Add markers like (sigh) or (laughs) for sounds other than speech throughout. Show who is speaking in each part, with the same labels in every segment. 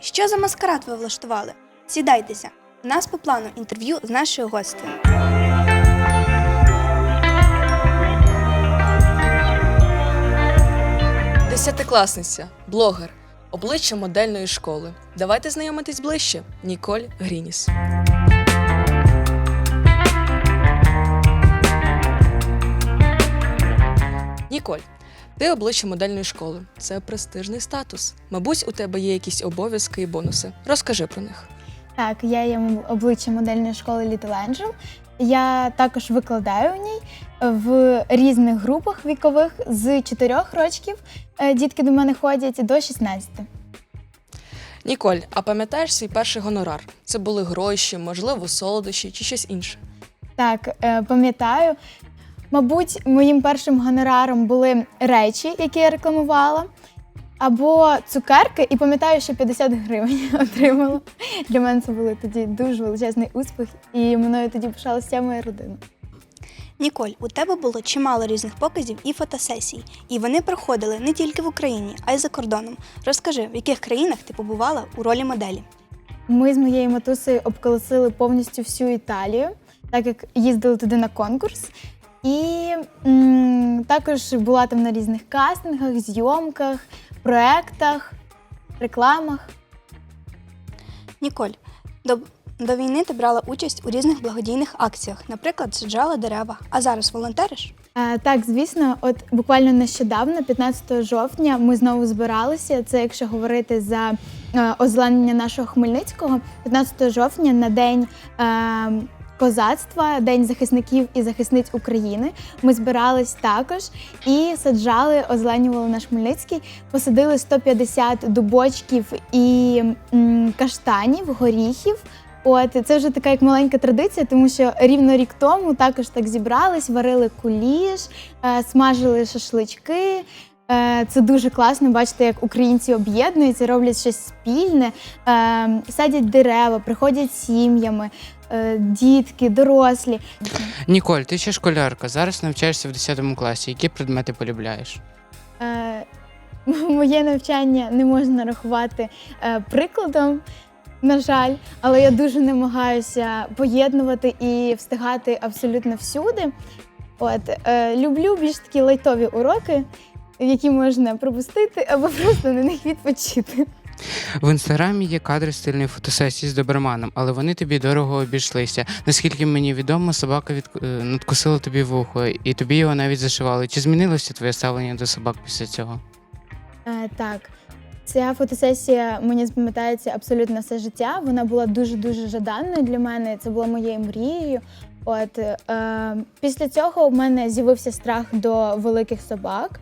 Speaker 1: що за маскарад ви влаштували? Сідайтеся. У нас по плану інтерв'ю з нашою гостею.
Speaker 2: Десятикласниця, блогер, обличчя модельної школи. Давайте знайомитись ближче. Ніколь Грініс. Ніколь, ти обличчя модельної школи. Це престижний статус. Мабуть, у тебе є якісь обов'язки і бонуси. Розкажи про них.
Speaker 3: Так, я є обличчя модельної школи Little Angel. Я також викладаю у ній в різних групах вікових з 4 років. е, Дітки до мене ходять до 16.
Speaker 2: Ніколь, а пам'ятаєш свій перший гонорар? Це були гроші, можливо, солодощі чи щось інше.
Speaker 3: Так, е, пам'ятаю. Мабуть, моїм першим гонораром були речі, які я рекламувала, або цукерки, і пам'ятаю, що 50 гривень отримала. Для мене це був тоді дуже величезний успіх, і мною тоді пишалася вся моя родина.
Speaker 1: Ніколь, у тебе було чимало різних показів і фотосесій, і вони проходили не тільки в Україні, а й за кордоном. Розкажи, в яких країнах ти побувала у ролі моделі?
Speaker 3: Ми з моєю матусею обколосили повністю всю Італію, так як їздили туди на конкурс. І м, також була там на різних кастингах, зйомках, проектах, рекламах.
Speaker 1: Ніколь, до, до війни ти брала участь у різних благодійних акціях, наприклад, саджала дерева, а зараз волонтериш?
Speaker 3: Е, так, звісно, от буквально нещодавно, 15 жовтня, ми знову збиралися. Це якщо говорити за е, озеленення нашого Хмельницького, 15 жовтня на день. Е, Козацтва, День захисників і захисниць України. Ми збирались також і саджали, озеленювали наш Хмельницький, посадили 150 дубочків і м, каштанів, горіхів. От це вже така як маленька традиція, тому що рівно рік тому також так зібрались, варили куліш, е, смажили шашлички. Е, Це дуже класно бачити, як українці об'єднуються, роблять щось спільне, е, садять дерева, приходять сім'ями, е, дітки, дорослі.
Speaker 4: Ніколь, ти ще школярка, зараз навчаєшся в 10 класі. Які предмети полюбляєш? (laughs)
Speaker 3: Моє навчання не можна рахувати прикладом, на жаль, але я дуже намагаюся поєднувати і встигати абсолютно всюди. От, е, люблю більш такі лайтові уроки, які можна пропустити або просто на них відпочити.
Speaker 4: В інстаграмі є кадри стильної фотосесії з доберманом, але вони тобі дорого обійшлися. Наскільки мені відомо, собака від... е, надкусила тобі вухо, і тобі його навіть зашивали. Чи змінилося твоє ставлення до собак після цього?
Speaker 3: Е, так. Ця фотосесія мені запам'ятається абсолютно все життя. Вона була дуже дуже жаданою для мене. Це була моєю мрією. От е, після цього в мене з'явився страх до великих собак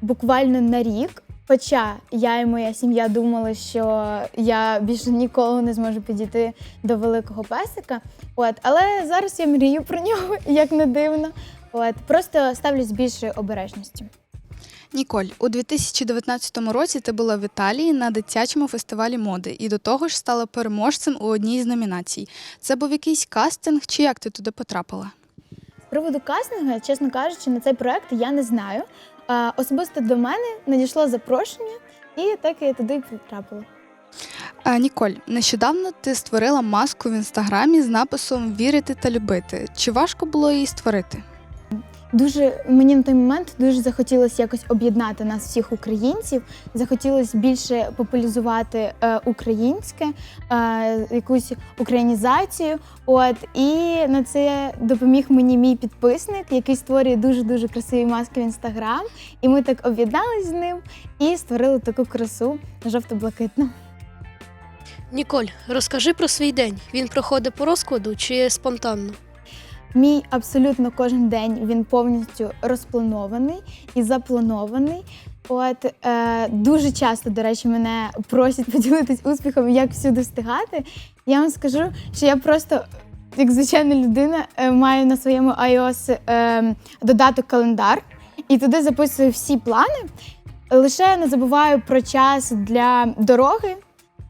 Speaker 3: буквально на рік. Хоча я і моя сім'я думали, що я більше ніколи не зможу підійти до великого песика. От, але зараз я мрію про нього, (laughs) як не дивно. От, просто ставлюсь з більшою обережністю.
Speaker 5: Ніколь, у 2019 році ти була в Італії на дитячому фестивалі моди і до того ж стала переможцем у одній з номінацій. Це був якийсь кастинг, чи як ти туди потрапила?
Speaker 3: З приводу кастингу, чесно кажучи, на цей проект я не знаю. Особисто до мене надійшло запрошення, і так я туди потрапила.
Speaker 5: Ніколь, нещодавно ти створила маску в інстаграмі з написом Вірити та любити. Чи важко було її створити?
Speaker 3: Дуже мені на той момент дуже захотілося якось об'єднати нас всіх українців. Захотілося більше популяризувати е, українське, е, якусь українізацію. От і на це допоміг мені мій підписник, який створює дуже дуже красиві маски в інстаграм. І ми так об'єднались з ним і створили таку красу жовто-блакитну.
Speaker 6: Ніколь, розкажи про свій день. Він проходить по розкладу чи спонтанно?
Speaker 3: Мій абсолютно кожен день він повністю розпланований і запланований. От е, дуже часто, до речі, мене просять поділитись успіхом, як всюди встигати. Я вам скажу, що я просто, як звичайна людина, е, маю на своєму iOS е, додаток календар і туди записую всі плани. Лише не забуваю про час для дороги.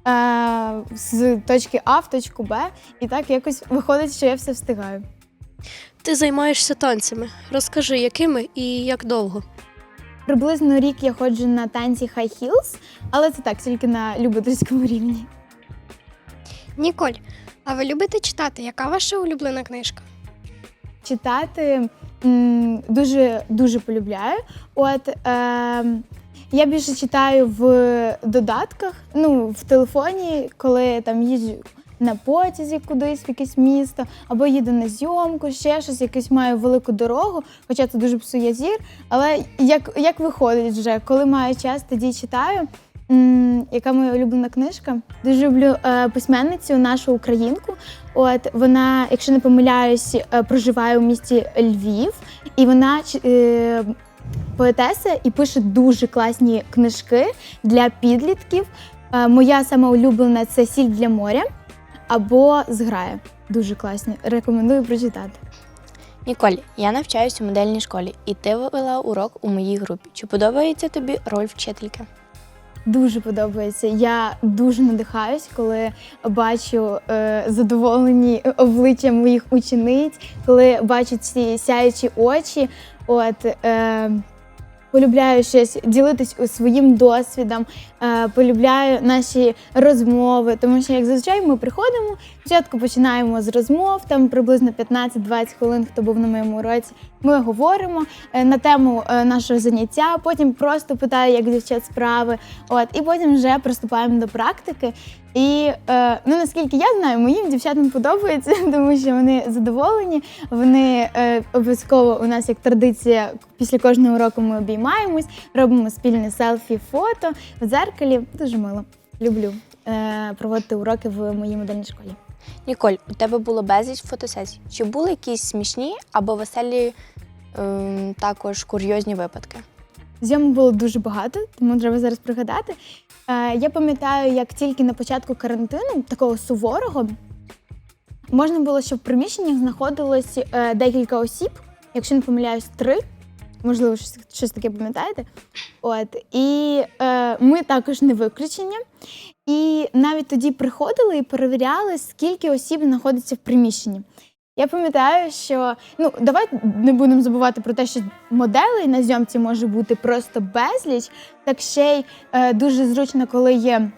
Speaker 3: е, З точки А в точку Б, і так якось виходить, що я все встигаю.
Speaker 6: Ти займаєшся танцями. Розкажи, якими і як довго.
Speaker 3: приблизно рік я ходжу на танці High Heels, але це так, тільки на любительському рівні.
Speaker 7: Ніколь, а ви любите читати? Яка ваша улюблена книжка?
Speaker 3: читати м, дуже дуже полюбляю. От е, я більше читаю в додатках, ну в телефоні, коли там їжджу на потязі кудись в якесь місто, або їду на зйомку, ще щось, якусь маю велику дорогу, хоча це дуже псує зір. Але як, як виходить вже, коли маю час, тоді читаю. М, Яка моя улюблена книжка? Дуже люблю е, письменницю, нашу українку. От вона, якщо не помиляюсь, е, проживає у місті Львів, і вона е, поетеса і пише дуже класні книжки для підлітків. Е, моя сама улюблена це сіль для моря або зграя. Дуже класні. Рекомендую прочитати.
Speaker 8: Ніколь, я навчаюся у модельній школі, і ти вела урок у моїй групі. Чи подобається тобі роль вчительки?
Speaker 3: Дуже подобається. Я дуже надихаюсь, коли бачу е, задоволені обличчя моїх учениць, коли бачу ці сяючі очі. От е, полюбляю щось ділитись своїм досвідом, е, полюбляю наші розмови, тому що як зазвичай ми приходимо. Спочатку починаємо з розмов, там приблизно 15-20 хвилин, хто був на моєму уроці. Ми говоримо е, на тему е, нашого заняття, потім просто питаю, як дівчат справи. От, і потім вже приступаємо до практики. І е, ну наскільки я знаю, моїм дівчатам подобається, (laughs) тому що вони задоволені. Вони е, обов'язково у нас як традиція після кожного уроку ми обіймаємось, робимо спільне селфі, фото в дзеркалі. Дуже мило. Люблю е, проводити уроки в моїй модельній школі.
Speaker 8: Ніколь, у тебе було безліч фотосесій. Чи були якісь смішні або веселі ем, також курйозні випадки?
Speaker 3: Зйомок було дуже багато, тому треба зараз пригадати. Е, я пам'ятаю, як тільки на початку карантину, такого суворого, можна було, щоб в приміщеннях знаходилось е, декілька осіб, якщо не помиляюсь, три. Можливо, щось, щось таке пам'ятаєте. От і е, ми також не виключення. І навіть тоді приходили і перевіряли, скільки осіб знаходиться в приміщенні. Я пам'ятаю, що ну давай не будемо забувати про те, що моделей на зйомці може бути просто безліч. Так ще й е, дуже зручно, коли є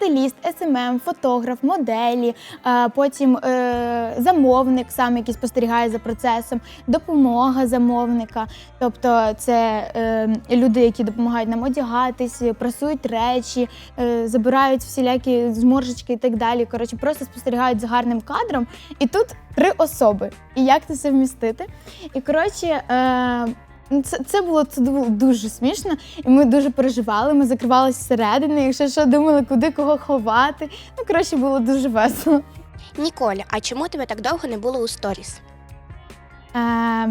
Speaker 3: стиліст, СММ, фотограф, моделі, е, потім е, замовник, сам який спостерігає за процесом, допомога замовника. Тобто це е, люди, які допомагають нам одягатись, прасують речі, забирають всілякі зморшечки і так далі. Коротше, просто спостерігають за гарним кадром. І тут три особи. І як це все вмістити? І коротше. Ну, Це, це було це було дуже смішно, і ми дуже переживали. Ми закривалися всередини, якщо що думали, куди кого ховати. Ну коротше, було дуже весело.
Speaker 7: Ніколя, а чому тебе так довго не було у сторіс?
Speaker 3: Е,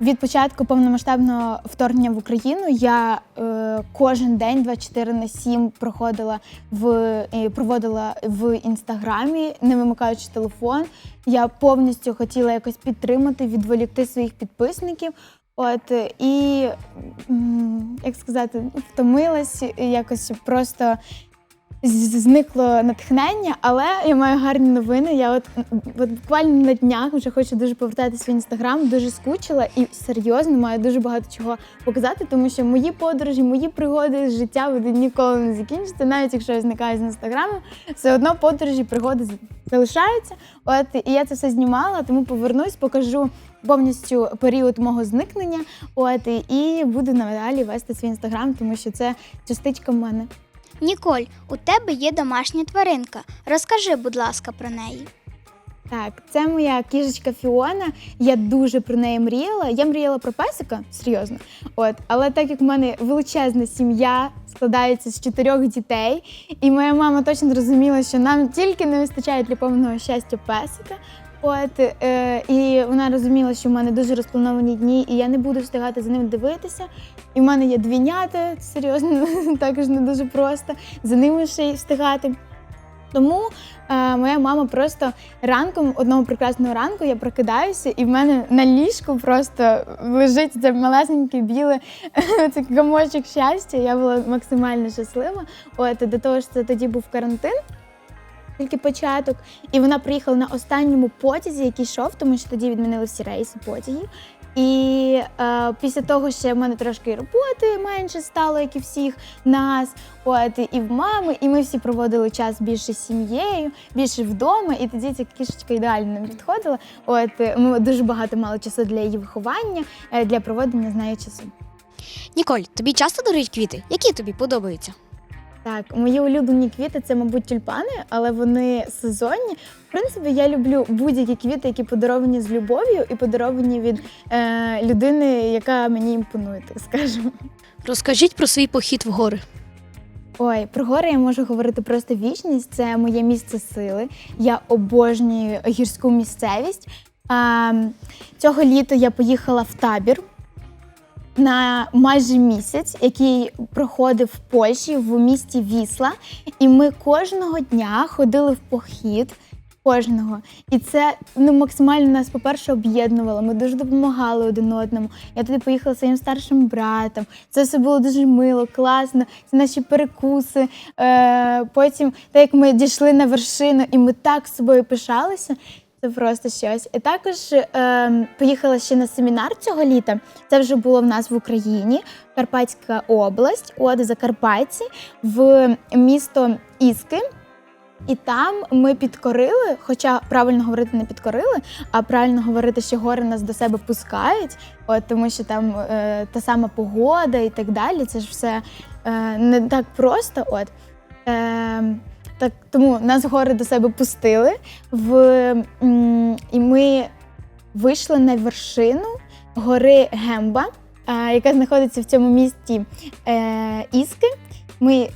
Speaker 3: від початку повномасштабного вторгнення в Україну я е, кожен день 24 на 7 проходила в е, проводила в інстаграмі, не вимикаючи телефон. Я повністю хотіла якось підтримати, відволікти своїх підписників. От і як сказати, втомилась, якось просто зникло натхнення, але я маю гарні новини. Я от, от буквально на днях вже хочу дуже повертатися в інстаграм, дуже скучила і серйозно маю дуже багато чого показати, тому що мої подорожі, мої пригоди з життя вони ніколи не закінчаться. Навіть якщо я зникаю з інстаграму, все одно подорожі, пригоди залишаються. От і я це все знімала, тому повернусь, покажу повністю період мого зникнення. От і буду надалі вести свій інстаграм, тому що це частичка мене.
Speaker 9: Ніколь, у тебе є домашня тваринка. Розкажи, будь ласка, про неї.
Speaker 3: Так, це моя кішечка Фіона. Я дуже про неї мріяла. Я мріяла про песика, серйозно. От, але так як в мене величезна сім'я складається з чотирьох дітей, і моя мама точно зрозуміла, що нам тільки не вистачає для повного щастя песика. От е, і вона розуміла, що в мене дуже розплановані дні, і я не буду встигати за ним дивитися. І в мене є двійнята, серйозно, (laughs) також не дуже просто. За ними ще й встигати. Тому е, моя мама просто ранком, одного прекрасного ранку, я прокидаюся, і в мене на ліжку просто лежить це малесеньке біле (laughs) це комочок щастя. Я була максимально щаслива. От до того ж, це тоді був карантин. Тільки початок, і вона приїхала на останньому потязі, який йшов, тому що тоді відмінили всі рейси потягів. І е, після того ще в мене трошки роботи менше стало, як і всіх нас. От і в мами, і ми всі проводили час більше з сім'єю, більше вдома. І тоді ця кішечка ідеально нам підходила. От ми дуже багато мали часу для її виховання, е, для проведення з нею часу.
Speaker 10: Ніколь, тобі часто дарують квіти? Які тобі подобаються?
Speaker 3: Так, мої улюблені квіти це, мабуть, тюльпани, але вони сезонні. В принципі, я люблю будь-які квіти, які подаровані з любов'ю і подаровані від е, людини, яка мені імпонує, так скажемо.
Speaker 6: Розкажіть про свій похід в гори.
Speaker 3: Ой, про гори я можу говорити просто вічність. Це моє місце сили. Я обожнюю гірську місцевість. А, цього літа я поїхала в табір на майже місяць, який проходив в Польщі в місті Вісла. І ми кожного дня ходили в похід. Кожного. І це ну, максимально нас, по-перше, об'єднувало. Ми дуже допомагали один одному. Я туди поїхала своїм старшим братом. Це все було дуже мило, класно. Це наші перекуси. Е, потім, так як ми дійшли на вершину, і ми так з собою пишалися. Це просто щось. І також е, поїхала ще на семінар цього літа. Це вже було в нас в Україні, Карпатська область, от Закарпатті, в місто Іски. І там ми підкорили, хоча правильно говорити не підкорили, а правильно говорити, що гори нас до себе пускають, от, тому що там е, та сама погода і так далі. Це ж все е, не так просто. От. Е, так, тому нас гори до себе пустили, в, і ми вийшли на вершину гори Гемба, яка знаходиться в цьому місті е, Іски. Ми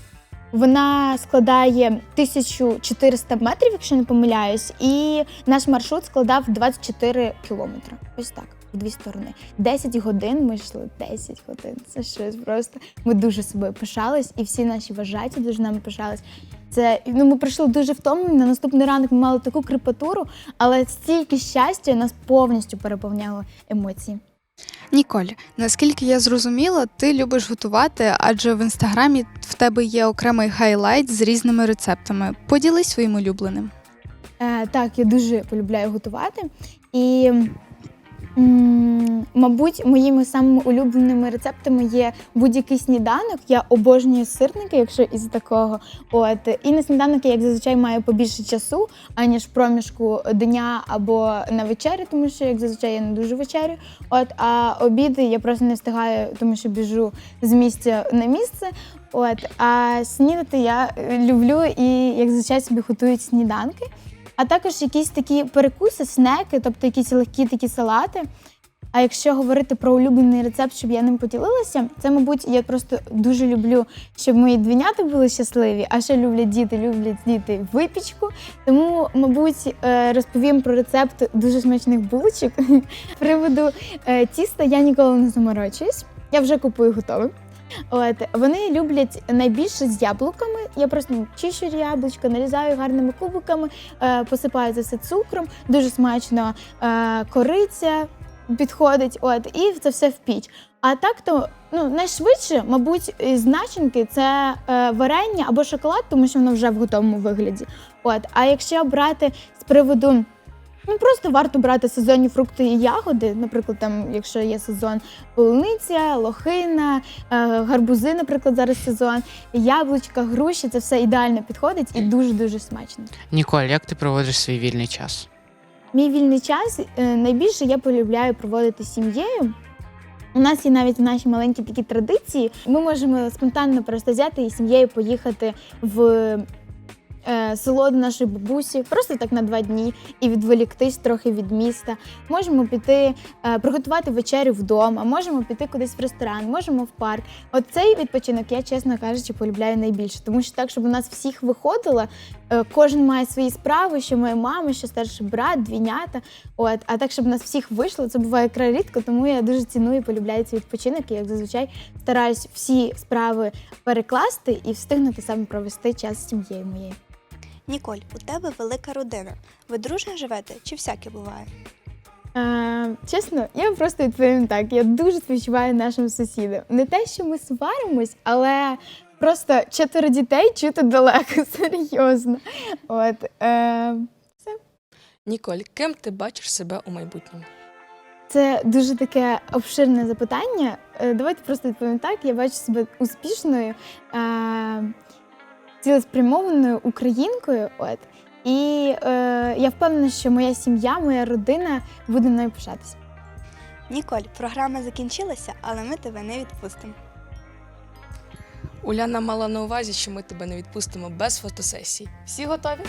Speaker 3: вона складає 1400 метрів, якщо не помиляюсь, і наш маршрут складав 24 кілометри. Ось так, в дві сторони. 10 годин ми йшли. 10 годин. Це щось просто. Ми дуже собою пишались, і всі наші вважаті дуже нами пишались. Це ну ми прийшли дуже втомлені. На наступний ранок ми мали таку крепатуру, але стільки щастя нас повністю переповняло емоції.
Speaker 5: Ніколь, наскільки я зрозуміла, ти любиш готувати, адже в інстаграмі в тебе є окремий хайлайт з різними рецептами. Поділись своїм улюбленим.
Speaker 3: Е, так, я дуже полюбляю готувати. І, мабуть, моїми самими улюбленими рецептами є будь-який сніданок. Я обожнюю сирники, якщо із такого. От і на сніданок я, як зазвичай маю побільше часу, аніж проміжку дня або на вечері, тому що як зазвичай я не дуже вечерю. От а обіди я просто не встигаю, тому що біжу з місця на місце. От а снідати я люблю і як зазвичай собі готують сніданки. А також якісь такі перекуси, снеки, тобто якісь легкі такі салати. А якщо говорити про улюблений рецепт, щоб я ним поділилася, це, мабуть, я просто дуже люблю, щоб мої двійнята були щасливі, а ще люблять діти, люблять діти випічку. Тому, мабуть, е, розповім про рецепт дуже смачних булочок. (laughs) Приводу е, тіста я ніколи не заморочуюсь. Я вже купую готове. От вони люблять найбільше з яблуками. Я просто чищу яблучко, нарізаю гарними кубиками, е, посипаю це все цукром, дуже смачно е, кориця підходить. От і це все в піч. А так то ну найшвидше, мабуть, із начинки це е, варення або шоколад, тому що воно вже в готовому вигляді. От, а якщо брати з приводу. Ну, просто варто брати сезонні фрукти і ягоди. Наприклад, там, якщо є сезон полуниця, лохина, е, гарбузи, наприклад, зараз сезон, яблучка, груші це все ідеально підходить і дуже-дуже смачно.
Speaker 4: Ніколь, як ти проводиш свій вільний час?
Speaker 3: Мій вільний час е, найбільше я полюбляю проводити з сім'єю. У нас є навіть в нашій маленькій такі традиції. Ми можемо спонтанно просто взяти і сім'єю поїхати в село до нашої бабусі, просто так на два дні і відволіктись трохи від міста. Можемо піти е, приготувати вечерю вдома, можемо піти кудись в ресторан, можемо в парк. От цей відпочинок я, чесно кажучи, полюбляю найбільше, тому що так, щоб у нас всіх виходило, е, кожен має свої справи, що моя мама, що старший брат, двійнята. От, а так, щоб нас всіх вийшло, це буває край рідко, тому я дуже ціную і полюбляю цей відпочинок. І як зазвичай стараюсь всі справи перекласти і встигнути саме провести час з сім'єю моєю.
Speaker 1: Ніколь, у тебе велика родина. Ви дружно живете чи всяке буває?
Speaker 3: Е, чесно, я просто відповім так. Я дуже співчуваю нашим сусідам. Не те, що ми сваримось, але просто четверо дітей чути далеко, (laughs) серйозно. От, е,
Speaker 2: Ніколь, ким ти бачиш себе у майбутньому?
Speaker 3: Це дуже таке обширне запитання. Е, Давайте просто відповім так. Я бачу себе успішною, е, цілеспрямованою українкою. От. І е, я впевнена, що моя сім'я, моя родина буде мною пишатися.
Speaker 1: Ніколь, програма закінчилася, але ми тебе не відпустимо.
Speaker 2: Уляна мала на увазі, що ми тебе не відпустимо без фотосесій. Всі готові?